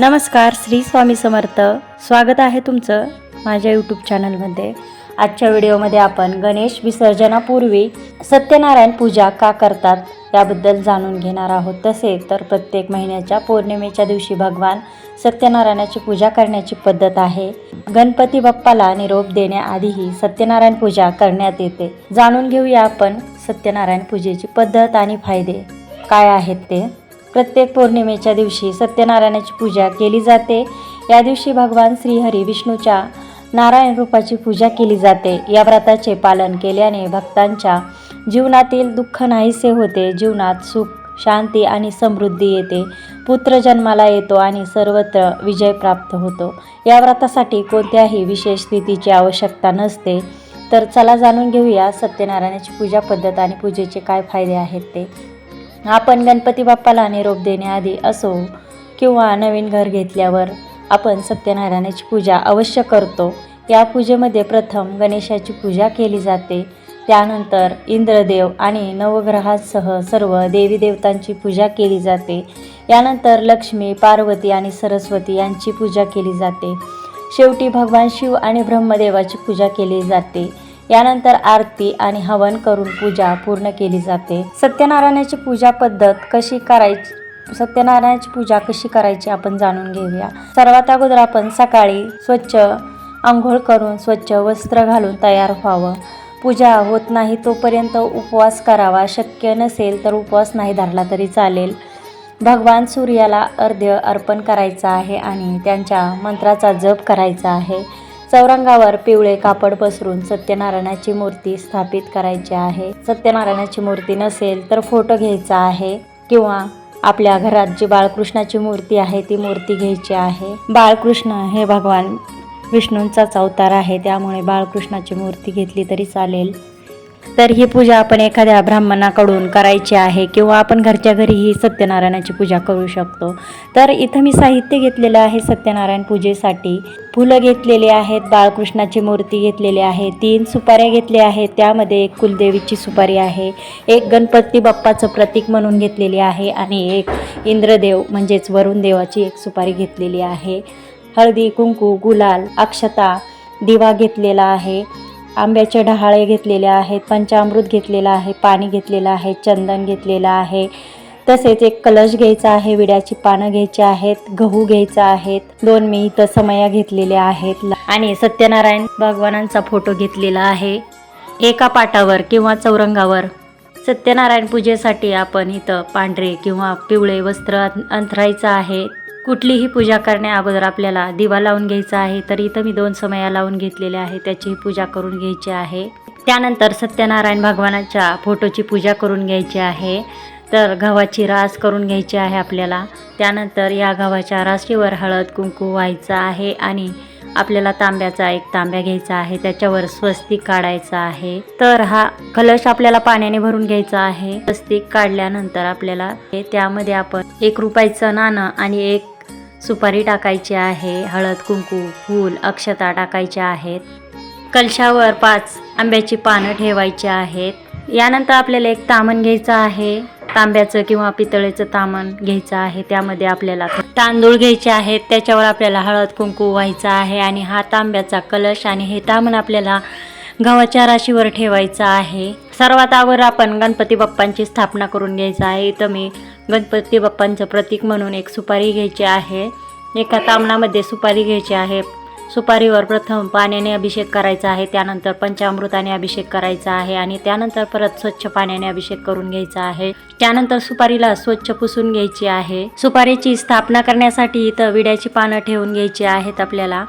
नमस्कार श्री स्वामी समर्थ. स्वागत आहे तुमचं माझ्या यूट्यूब चॅनलमध्ये आजच्या व्हिडिओमध्ये आपण गणेश विसर्जनापूर्वी सत्यनारायण पूजा का करतात याबद्दल जाणून घेणार आहोत. तसे तर प्रत्येक महिन्याच्या पौर्णिमेच्या दिवशी भगवान सत्यनारायणाची पूजा करण्याची पद्धत आहे. गणपती बाप्पाला निरोप देण्याआधीही सत्यनारायण पूजा करण्यात येते. जाणून घेऊया आपण सत्यनारायण पूजेची पद्धत आणि फायदे. काय आहेत ते? प्रत्येक पौर्णिमेच्या दिवशी सत्यनारायणाची पूजा केली जाते. या दिवशी भगवान श्रीहरी विष्णूच्या नारायण रूपाची पूजा केली जाते. या व्रताचे पालन केल्याने भक्तांच्या जीवनातील दुःख नाहीसे होते. जीवनात सुख शांती आणि समृद्धी येते. पुत्र जन्माला येतो आणि सर्वत्र विजय प्राप्त होतो. या व्रतासाठी कोणत्याही विशेष स्थितीची आवश्यकता नसते. तर चला जाणून घेऊया सत्यनारायणाची पूजा पद्धत आणि पूजेचे काय फायदे आहेत ते. आपण गणपती बाप्पाला निरोप देण्याआधी असो किंवा नवीन घर घेतल्यावर आपण सत्यनारायणाची पूजा अवश्य करतो. या पूजेमध्ये प्रथम गणेशाची पूजा केली जाते. त्यानंतर इंद्रदेव आणि नवग्रहासह सर्व देवी देवतांची पूजा केली जाते. यानंतर लक्ष्मी पार्वती आणि सरस्वती यांची पूजा केली जाते. शेवटी भगवान शिव आणि ब्रह्मदेवाची पूजा केली जाते. यानंतर आरती आणि हवन करून पूजा पूर्ण केली जाते. सत्यनारायणाची पूजा पद्धत कशी करायची? सत्यनारायणाची पूजा कशी करायची आपण जाणून घेऊया. सर्वात अगोदर आपण सकाळी स्वच्छ आंघोळ करून स्वच्छ वस्त्र घालून तयार व्हावं. पूजा होत नाही तोपर्यंत उपवास करावा. शक्य नसेल तर उपवास नाही धरला तरी चालेल. भगवान सूर्याला अर्ध्य अर्पण करायचं आहे आणि त्यांच्या मंत्राचा जप करायचा आहे. चौरंगावर पिवळे कापड पसरून सत्यनारायणाची मूर्ती स्थापित करायची आहे. सत्यनारायणाची मूर्ती नसेल तर फोटो घ्यायचा आहे किंवा आपल्या घरात जी बाळकृष्णाची मूर्ती आहे ती मूर्ती घ्यायची आहे. बाळकृष्ण हे भगवान विष्णूंचाच अवतार आहे त्यामुळे बाळकृष्णाची मूर्ती घेतली तरी चालेल. तर ही पूजा आपण एखाद्या ब्राह्मणाकडून करायची आहे किंवा आपण घरच्या घरीही सत्यनारायणाची पूजा करू शकतो. तर इथं मी साहित्य घेतलेलं आहे सत्यनारायण पूजेसाठी. फुलं घेतलेली आहेत बाळकृष्णाची मूर्ती घेतलेली आहे तीन सुपाऱ्या घेतल्या आहेत त्यामध्ये एक कुलदेवीची सुपारी आहे एक गणपती बाप्पाचं प्रतीक म्हणून घेतलेली आहे आणि एक इंद्रदेव म्हणजेच वरुण देवाची एक सुपारी घेतलेली आहे. हळदी कुंकू गुलाल अक्षता दिवा घेतलेला आहे. आंब्याचे डहाळे घेतलेले आहेत पंचामृत घेतलेलं आहे पाणी घेतलेलं आहे चंदन घेतलेलं आहे. तसेच एक कलश घ्यायचा आहे विड्याची पानं घ्यायची आहेत गहू घ्यायचा आहेत दोन मी इथं समया घेतलेल्या आहेत. आणि सत्यनारायण भगवानांचा फोटो घेतलेला आहे. एका पाटावर किंवा चौरंगावर. सत्यनारायण पूजेसाठी आपण इथं पांढरे किंवा पिवळे वस्त्र अंथरायचं आहे. कुठलीही पूजा करण्या अगोदर आपल्याला दिवा लावून घ्यायचा आहे तर इथं मी दोन समया लावून घेतलेल्या आहे त्याचीही पूजा करून घ्यायची आहे. त्यानंतर सत्यनारायण भगवानाच्या फोटोची पूजा करून घ्यायची आहे. तर गव्हाची रास करून घ्यायची आहे आपल्याला. त्यानंतर या गव्हाच्या राशीवर हळद कुंकू व्हायचं आहे आणि आपल्याला तांब्याचा एक तांब्या घ्यायचा आहे त्याच्यावर स्वस्तिक काढायचा आहे. तर हा कलश आपल्याला पाण्याने भरून घ्यायचा आहे. स्वस्तिक काढल्यानंतर आपल्याला त्यामध्ये आपण एक रुपयाचं नाणं आणि एक सुपारी टाकायची आहे हळद कुंकू फूल अक्षता टाकायच्या आहेत. कलशावर पाच आंब्याची पानं ठेवायची आहेत. यानंतर आपल्याला एक तामण घ्यायचं आहे. तांब्याचं किंवा पितळेचं तामण घ्यायचं आहे. त्यामध्ये आपल्याला तांदूळ घ्यायचे आहेत. त्याच्यावर आपल्याला हळद कुंकू व्हायचं आहे आणि हा तांब्याचा कलश आणि हे तामण आपल्याला गव्हाच्या राशीवर ठेवायचं आहे. सर्वात आवर आपण गणपती बाप्पांची स्थापना करून घ्यायचं आहे. इथं मी गणपती बाप्पांचं प्रतीक म्हणून एक सुपारी घ्यायची आहे. एका तामणामध्ये सुपारी घ्यायची आहे. सुपारीवर प्रथम पाण्याने अभिषेक करायचा आहे. त्यानंतर पंचामृताने अभिषेक करायचा आहे आणि त्यानंतर परत स्वच्छ पाण्याने अभिषेक करून घ्यायचा आहे. त्यानंतर सुपारीला स्वच्छ पुसून घ्यायची आहे. सुपारीची स्थापना करण्यासाठी इथं विड्याची पानं ठेवून घ्यायची आहेत आपल्याला.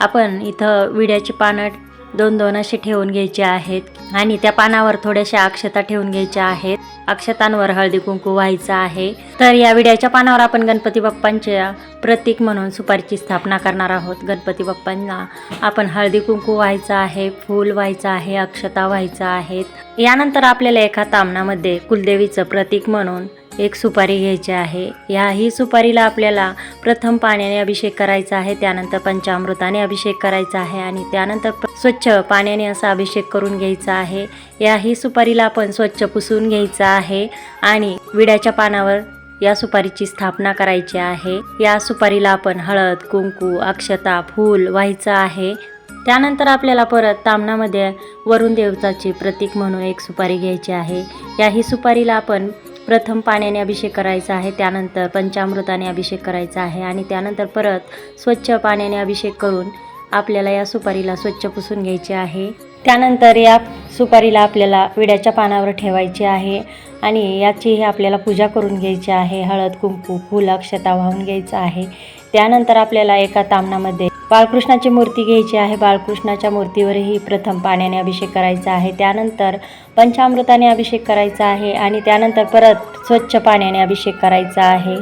आपण इथं विड्याची पानं दोन दोन असे ठेवून घ्यायचे आहेत. आणि त्या पानावर थोड्याशा अक्षता ठेवून घ्यायच्या आहेत. अक्षतांवर हळदी कुंकू व्हायचं आहे. तर या विड्याच्या पानावर आपण गणपती बाप्पांच्या प्रतीक म्हणून सुपारीची स्थापना करणार आहोत. गणपती बाप्पांना आपण हळदी कुंकू व्हायचं आहे फूल व्हायचं आहे अक्षता व्हायचं आहेत. यानंतर आपल्याला एका तामणामध्ये कुलदेवीचं प्रतीक म्हणून एक सुपारी घ्यायची आहे. ह्याही सुपारीला आपल्याला प्रथम पाण्याने अभिषेक करायचा आहे त्यानंतर पंचामृताने अभिषेक करायचा आहे आणि त्यानंतर स्वच्छ पाण्याने असा अभिषेक करून घ्यायचा आहे. याही सुपारीला आपण स्वच्छ पुसून घ्यायचा आहे आणि विड्याच्या पानावर या सुपारीची स्थापना करायची आहे. या सुपारीला आपण हळद कुंकू अक्षता फूल व्हायचं आहे. त्यानंतर आपल्याला परत तामणामध्ये वरुण देवताचे प्रतीक म्हणून एक सुपारी घ्यायची आहे. याही सुपारीला आपण प्रथम पाण्याने अभिषेक करायचा आहे त्यानंतर पंचामृताने अभिषेक करायचा आहे आणि त्यानंतर परत स्वच्छ पाण्याने अभिषेक करून आपल्याला या सुपारीला स्वच्छ पुसून घ्यायचे आहे. त्यानंतर या सुपारीला आपल्याला विड्याच्या पानावर ठेवायची आहे आणि याचीही आपल्याला पूजा करून घ्यायची आहे. हळद कुंकू फुल अक्षता वाहून घ्यायचं आहे. त्यानंतर आपल्याला एका तामणामध्ये बाळकृष्णाची मूर्ती घ्यायची आहे. बाळकृष्णाच्या मूर्तीवरही प्रथम पाण्याने अभिषेक करायचा आहे. त्यानंतर पंचामृताने अभिषेक करायचा आहे आणि त्यानंतर परत स्वच्छ पाण्याने अभिषेक करायचा आहे.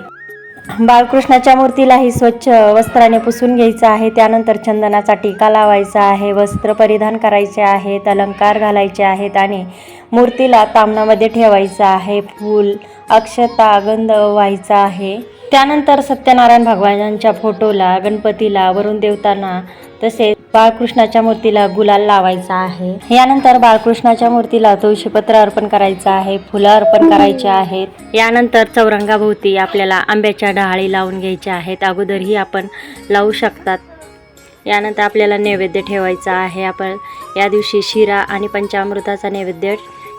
बाळकृष्णाच्या मूर्तीलाही स्वच्छ वस्त्राने पुसून घ्यायचं आहे. त्यानंतर चंदनाचा टीका लावायचा आहे. वस्त्र परिधान करायचे आहेत. अलंकार घालायचे आहेत आणि मूर्तीला तामणामध्ये ठेवायचं आहे. फूल अक्षता गंध व्हायचा आहे. त्यानंतर सत्यनारायण भगवानांच्या फोटोला गणपतीला वरुण देवतांना तसेच बाळकृष्णाच्या मूर्तीला गुलाल लावायचा आहे. यानंतर बाळकृष्णाच्या मूर्तीला तुळशीपत्र अर्पण करायचं आहे फुलं अर्पण करायची आहेत. यानंतर चौरंगाभोवती आपल्याला आंब्याच्या डहाळी लावून घ्यायच्या आहेत. अगोदरही आपण लावू शकतात. यानंतर आपल्याला नैवेद्य ठेवायचा आहे. आपण या दिवशी शिरा आणि पंचामृताचा नैवेद्य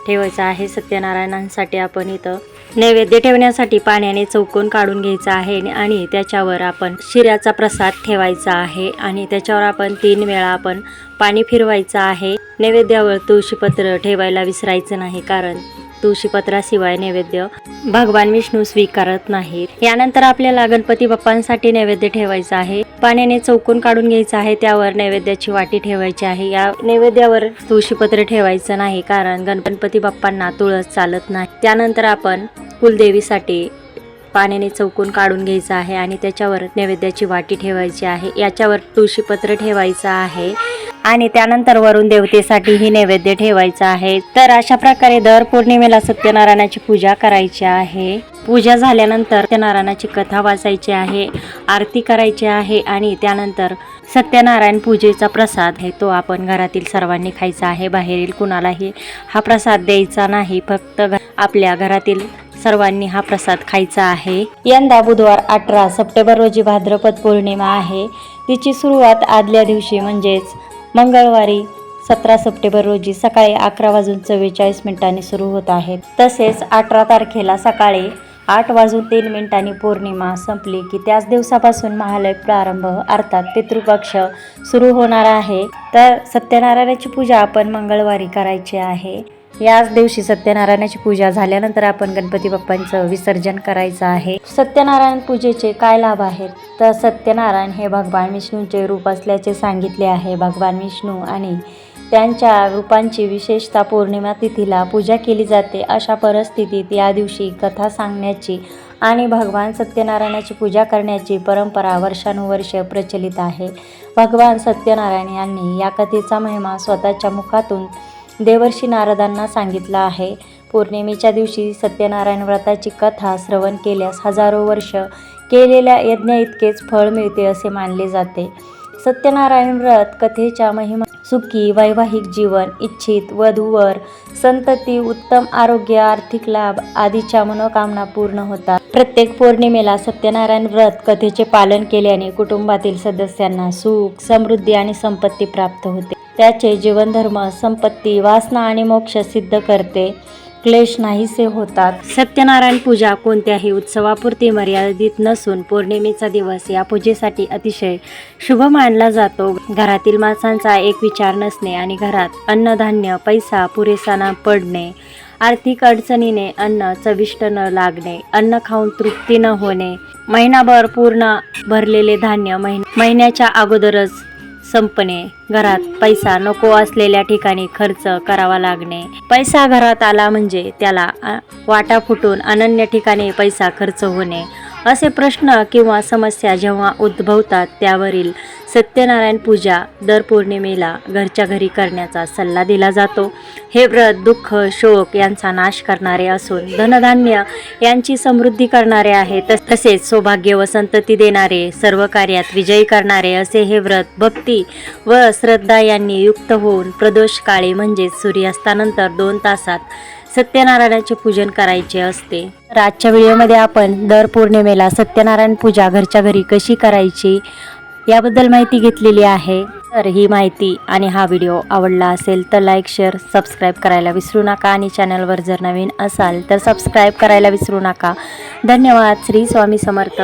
ठेवायचा आहे. सत्यनारायणांसाठी आपण इथं नैवेद्य ठेवण्यासाठी पाण्याने चौकोन काढून घ्यायचा आहे आणि त्याच्यावर आपण शिऱ्याचा प्रसाद ठेवायचा आहे आणि त्याच्यावर आपण तीन वेळा आपण पाणी फिरवायचं आहे. नैवेद्यावर तुळशीपत्र ठेवायला विसरायचं नाही कारण तुळशीपत्राशिवाय नैवेद्य भगवान विष्णू स्वीकारत नाहीत. यानंतर आपल्याला गणपती बाप्पांसाठी नैवेद्य ठेवायचा आहे. पाण्याने चौकून काढून घ्यायचं आहे. त्यावर नैवेद्याची वाटी ठेवायची आहे. या नैवेद्यावर तुळशीपत्र ठेवायचं नाही कारण गणपती बाप्पांना तुळस चालत नाही. त्यानंतर आपण कुलदेवीसाठी पाण्याने चौकून काढून घ्यायचं आहे आणि त्याच्यावर नैवेद्याची वाटी ठेवायची आहे. याच्यावर तुळशीपत्र ठेवायचं आहे. आणि त्यानंतर वरुण देवतेसाठीही नैवेद्य ठेवायचा आहे. तर अशा प्रकारे दर पौर्णिमेला सत्यनारायणाची पूजा करायची आहे. पूजा झाल्यानंतर सत्यनारायणाची कथा वाचायची आहे आरती करायची आहे आणि त्यानंतर सत्यनारायण पूजेचा प्रसाद आहे तो आपण घरातील सर्वांनी खायचा आहे. बाहेरील कुणालाही हा प्रसाद द्यायचा नाही. फक्त आपल्या घरातील सर्वांनी हा प्रसाद खायचा आहे. यंदा बुधवार अठरा सप्टेंबर रोजी भाद्रपद पौर्णिमा आहे. तिची सुरुवात आदल्या दिवशी म्हणजेच मंगळवारी सतरा सप्टेंबर रोजी सकाळी अकरा वाजून चव्वेचाळीस मिनिटांनी सुरू होत आहे. तसेच अठरा तारखेला सकाळी आठ वाजून तीन मिनिटांनी पौर्णिमा संपली की त्याच दिवसापासून महालय प्रारंभ अर्थात पितृपक्ष सुरू होणार आहे. तर सत्यनारायणाची पूजा आपण मंगळवारी करायची आहे. याच दिवशी सत्यनारायणाची पूजा झाल्यानंतर आपण गणपती बाप्पांचं विसर्जन करायचं आहे. सत्यनारायण पूजेचे काय लाभ आहेत? तर सत्यनारायण हे भगवान विष्णूंचे रूप असल्याचे सांगितले आहे. भगवान विष्णू आणि त्यांच्या रूपांची विशेषतः पौर्णिमा तिथीला पूजा केली जाते. अशा परिस्थितीत या दिवशी कथा सांगण्याची आणि भगवान सत्यनारायणाची पूजा करण्याची परंपरा वर्षानुवर्ष प्रचलित आहे. भगवान सत्यनारायण यांनी या कथेचा महिमा स्वतःच्या मुखातून देवर्षी नारदांना सांगितलं आहे. पौर्णिमेच्या दिवशी सत्यनारायण व्रताची कथा श्रवण केल्यास हजारो वर्ष केलेल्या यज्ञ इतकेच फळ मिळते असे मानले जाते. सत्यनारायण व्रत कथेच्या महिमा सुखी वैवाहिक जीवन इच्छित वधूवर संतती उत्तम आरोग्य आर्थिक लाभ आदीच्या मनोकामना पूर्ण होतात. प्रत्येक पौर्णिमेला सत्यनारायण व्रत कथेचे पालन केल्याने कुटुंबातील सदस्यांना सुख समृद्धी आणि संपत्ती प्राप्त होते. त्याचे जीवनधर्म संपत्ती वासना आणि मोक्ष सिद्ध करते. क्लेश नाहीसे होतात. सत्यनारायण पूजा कोणत्याही उत्सवापुरती मर्यादित नसून पौर्णिमेचा दिवस या पूजेसाठी अतिशय शुभ मानला जातो. घरातील माणसांचा एक विचार नसणे आणि घरात अन्नधान्य पैसा पुरेसा न पडणे आर्थिक अडचणीने अन्न चविष्ट न लागणे अन्न खाऊन तृप्ती न होणे महिनाभर पूर्ण भरलेले धान्य महिन महिन्याच्या अगोदरच संपणे. घरात पैसा नको असलेल्या ठिकाणी खर्च करावा लागणे. पैसा घरात आला म्हणजे त्याला वाटा फुटून अनन्य ठिकाणी पैसा खर्च होणे. असे प्रश्न किंवा समस्या जेव्हा उद्भवतात त्यावरील सत्यनारायण पूजा दर पौर्णिमेला घरच्या घरी करण्याचा सल्ला दिला जातो. हे व्रत दुःख शोक यांचा नाश करणारे असून धनधान्य यांची समृद्धी करणारे आहे. तस- तसेच सौभाग्य व संतती देणारे सर्व कार्यात विजयी करणारे असे हे व्रत भक्ती व श्रद्धा यांनी युक्त होऊन प्रदोष काळी म्हणजेच सूर्यास्तानंतर दोन तासात सत्यनारायणाचे पूजन करायचे असते. तर आजच्या व्हिडिओमध्ये आपण दर पौर्णिमेला सत्यनारायण पूजा घरच्या घरी कशी करायची? याबद्दल माहिती घेतलेली आहे. तर ही माहिती आणि हा व्हिडिओ आवडला असेल तर लाईक शेअर सबस्क्राईब करायला विसरू नका आणि चॅनलवर जर नवीन असाल तर सबस्क्राईब करायला विसरू नका. धन्यवाद. श्री स्वामी समर्थ.